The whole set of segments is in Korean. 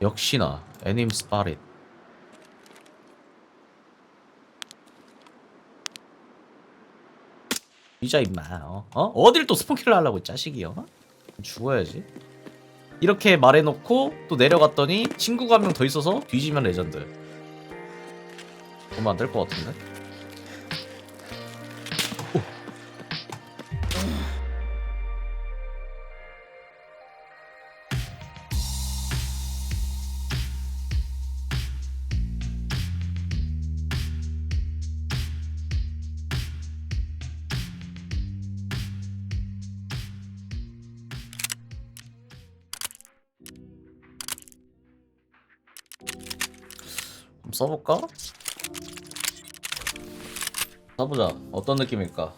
역시나 애님 스파릿 이자 임마 어? 어? 어딜 또 스폰킬을 하려고 이 자식이요 어? 죽어야지 이렇게 말해놓고 또 내려갔더니 친구가 한 명 더 있어서 뒤지면 레전드 보면 안 될 것 같은데 써볼까? 써보자 어떤 느낌일까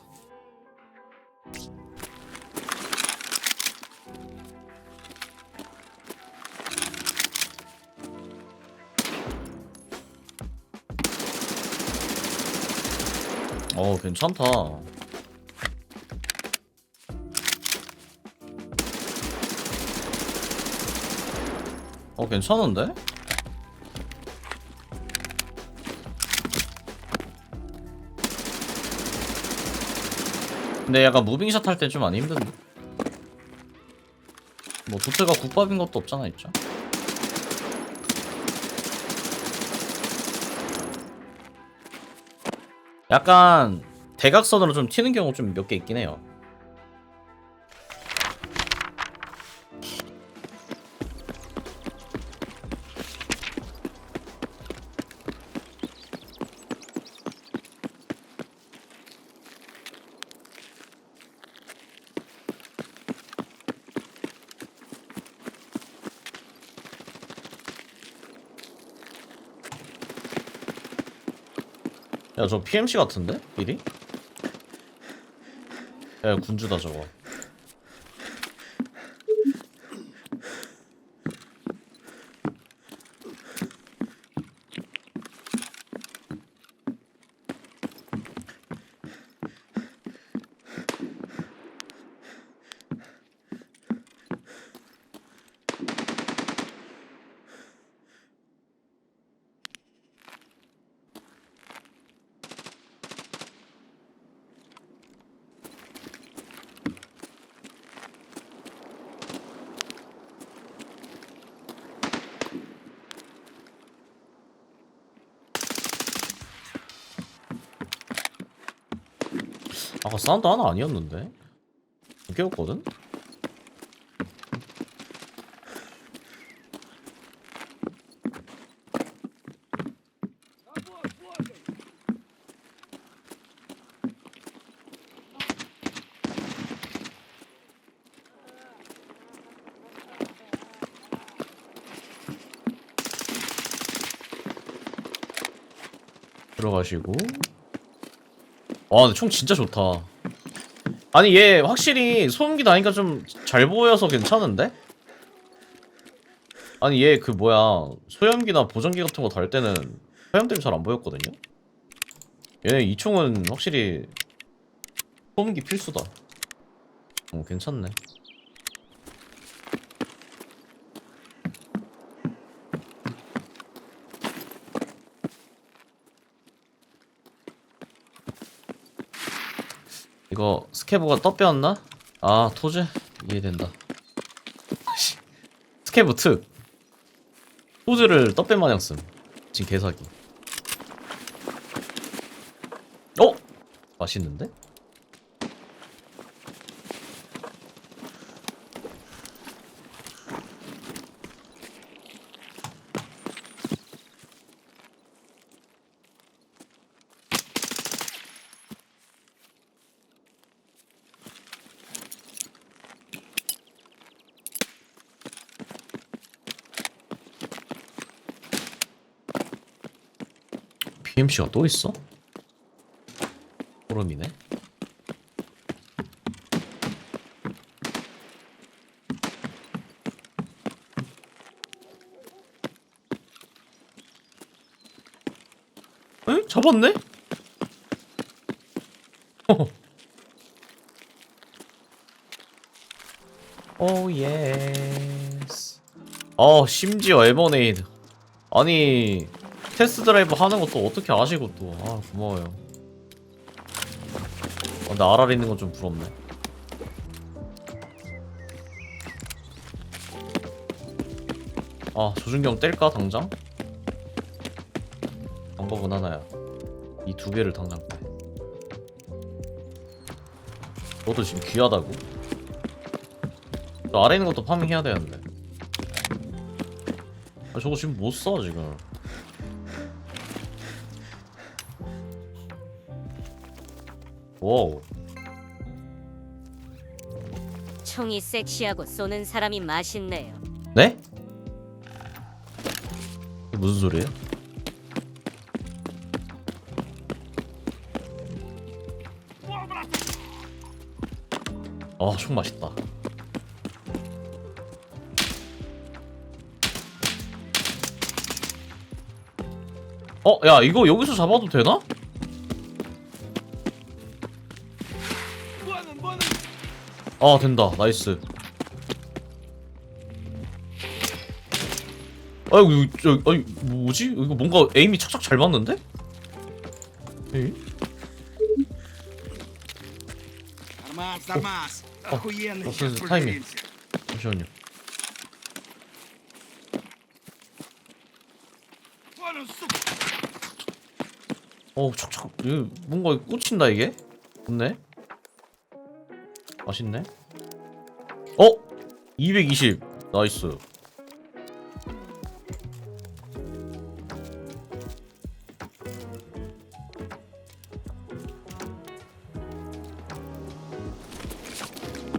어 괜찮다 어 괜찮은데? 근데 약간 무빙샷 할때좀 많이 힘든데? 뭐 도트가 국밥인 것도 없잖아 있죠? 약간 대각선으로 좀 튀는 경우 좀 몇 개 있긴 해요 야 저 PMC 같은데? 일이? 야 군주다 저거 아까 사운드 하나 아니었는데? 깨웠거든? 들어가시고 와 근데 총 진짜 좋다 아니 얘 확실히 소음기 나니까 좀 잘 보여서 괜찮은데? 아니 얘 그 뭐야 소염기나 보정기 같은 거 달 때는 소염 때문에 잘 안 보였거든요? 얘네 이 총은 확실히 소음기 필수다 어 괜찮네 이거 스케브가 떠빼었나? 아 토즈? 이해된다 씨. 스케브 특 토즈를 떠뺀 마냥 씀 지금 개사기 어? 맛있는데? BMC가 또 있어? 소름이네. 에? 잡았네? 오 예스. 아 심지어 에버네이드 아니 테스트 드라이브 하는 것도 어떻게 아시고 또. 아 고마워요. 아, 근데 RR 있는 건 좀 부럽네. 아 조준경 뗄까 당장? 방법은 하나야. 이 두 개를 당장 빼. 너도 지금 귀하다고? 저 아래 있는 것도 파밍해야 되는데. 아, 저거 지금 못 써 지금 와우 총이 섹시하고 쏘는 사람이 맛있네요. 네? 이게 무슨 소리예요? 아, 총 맛있다. 어, 야, 이거 여기서 잡아도 되나? 아, 된다. 나이스. 아이고, 이거, 저, 아니, 뭐지? 이거 뭔가 에임이 착착 잘 맞는데? 에이? Нормас, нормас. Охуенный просто сейчас тайминг. поживимся. 잠시만요. Вон он, сука. 어, 착착, 이거 뭔가 꽂힌다, 이게? 좋네? 맛있네? 어? 220. 나이스.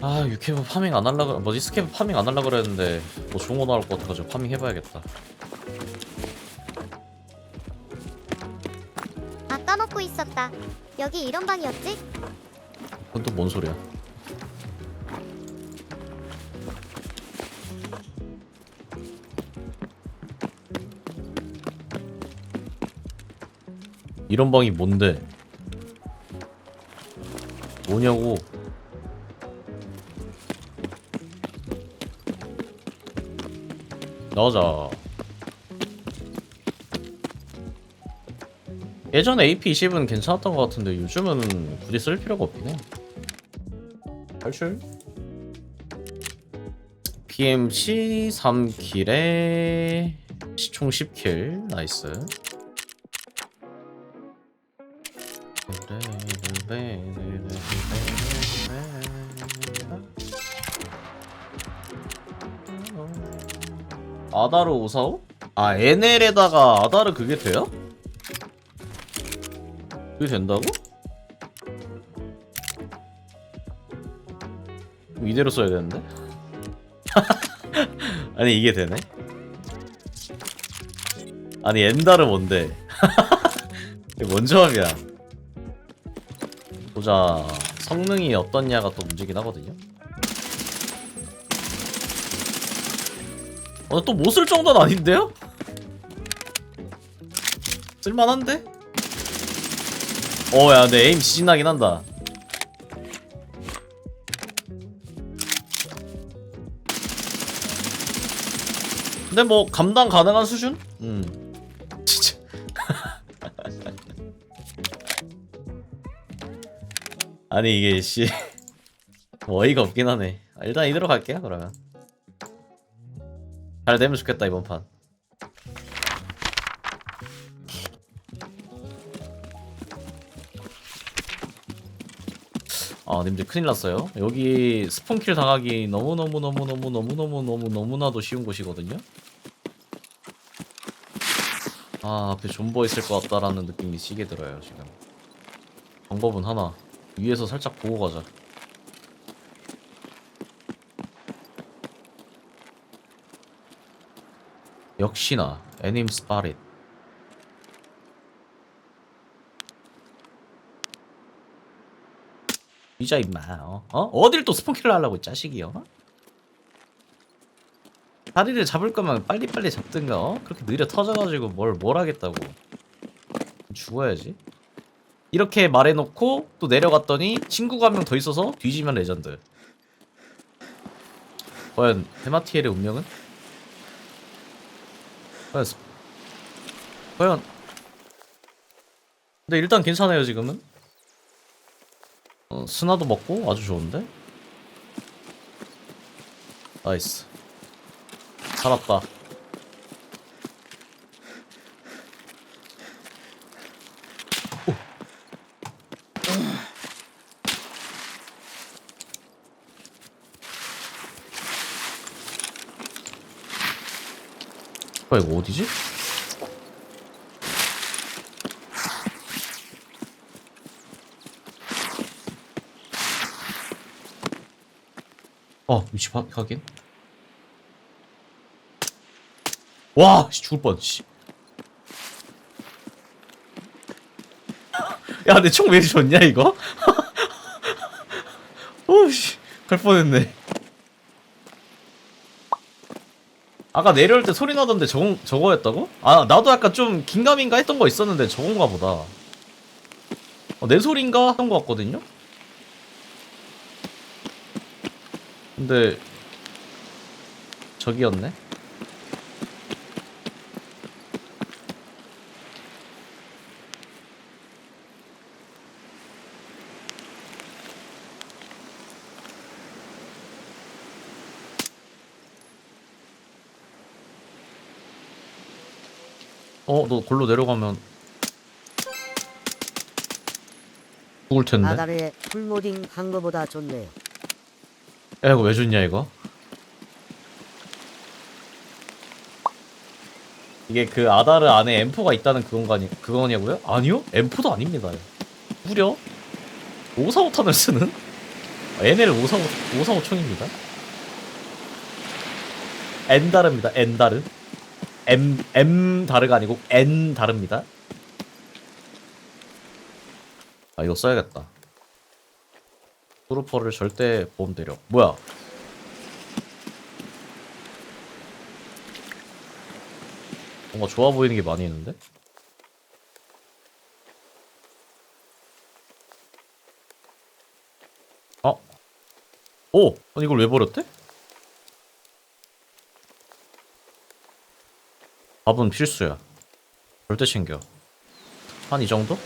아, 유캐브 파밍 안 할라, 그- 뭐지, 스캐브 파밍 안 할라 그랬는데, 뭐 좋은 거 나올 것 같아가지고 파밍 해봐야겠다. 아 까먹고 있었다. 여기 이런 방이었지? 그건 또 뭔 소리야? 이런 방이 뭔데? 뭐냐고? 나오자. 예전에 AP20은 괜찮았던 것 같은데 요즘은 굳이 쓸 필요가 없긴 해. 탈출. PMC 3킬에 시총 10킬. 나이스. 아다르 545? 아 NL에다가 아다르 그게 돼요? 그게 된다고? 이대로 써야 되는데? 아니 이게 되네? 아니 엔다르 뭔데? 이게 뭔 조합이야? 보자 성능이 어떻냐가 또 문제긴 하거든요 어, 또 못 쓸 정도는 아닌데요? 쓸만한데? 어, 야, 내 에임 지진나긴 한다. 근데 뭐 감당 가능한 수준? 음. 아니 이게 씨 어이가 없긴 하네. 아, 일단 이대로 갈게요 그러면. 잘 되면 좋겠다 이번 판. 아, 님들 큰일 났어요. 여기 스폰킬 당하기 너무너무너무너무너무너무너무 너무나도 쉬운 곳이거든요. 아, 앞에 존버 있을 것 같다라는 느낌이 시게 들어요, 지금. 방법은 하나. 위에서 살짝 보고 가자. 역시나 애님 스파릿. 이자 임마 어? 어? 어딜 또 스폰킬을 하려고 어? 다리를 잡을 거면 빨리빨리 잡든가 어? 그렇게 느려 터져가지고 뭘 뭘 하겠다고 죽어야지 이렇게 말해놓고 또 내려갔더니 친구가 한 명 더 있어서 뒤지면 레전드. 과연 헤마티엘의 운명은? 그래서 과연 근데 일단 괜찮아요 지금은? 어, 스나도 먹고 아주 좋은데? 나이스. 살았다 아 이거 어디지? 어 위치 파, 확인 와 씨, 죽을 뻔 씨. 야 내 총 왜 줬냐 이거? 오씨 갈 뻔했네 아까 내려올 때 소리 나던데 저거, 저거였다고? 아 나도 약간 좀 긴가민가 했던 거 있었는데 저건가 보다 어, 내 소린가 했던 거 같거든요? 근데 저기였네 어 너 골로 내려가면 죽을 텐데? 바다에 풀모딩 한 거보다 좋네요. 야 이거 왜 줬냐 이거? 이게 그 아다르 안에 M4가 있다는 그건가 아니 그거냐고요? 아니요? M4도 아닙니다. 무려? 545탄을 쓰는? NL 545 545 총입니다. N 다릅니다 N 다르 M M 다르가 아니고 N 다릅니다 아 이거 써야겠다 트루퍼를 절대 보험 때려. 뭐야? 뭔가 좋아 보이는 게 많이 있는데? 어? 오! 아니 이걸 왜 버렸대? 밥은 필수야. 절대 챙겨. 한 이 정도?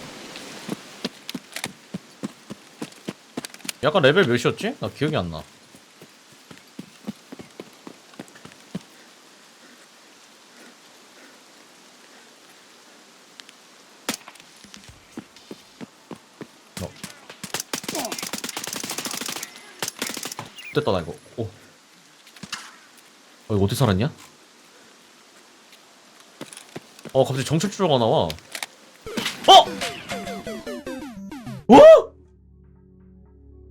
약간 레벨 몇이었지? 나 기억이 안 나. 어. 됐다 나 이거. 오. 어 이거 어떻게 살았냐? 어 갑자기 정찰주로가 나와. 어! 어?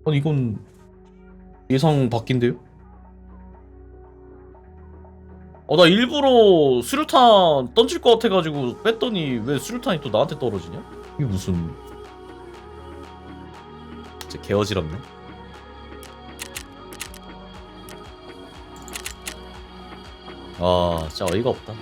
아니 이건 예상 바뀐데요? 어 나 일부러 수류탄 던질 것 같아가지고 뺐더니 왜 수류탄이 또 나한테 떨어지냐? 이게 무슨 진짜 개어지럽네 아 진짜 어이가 없다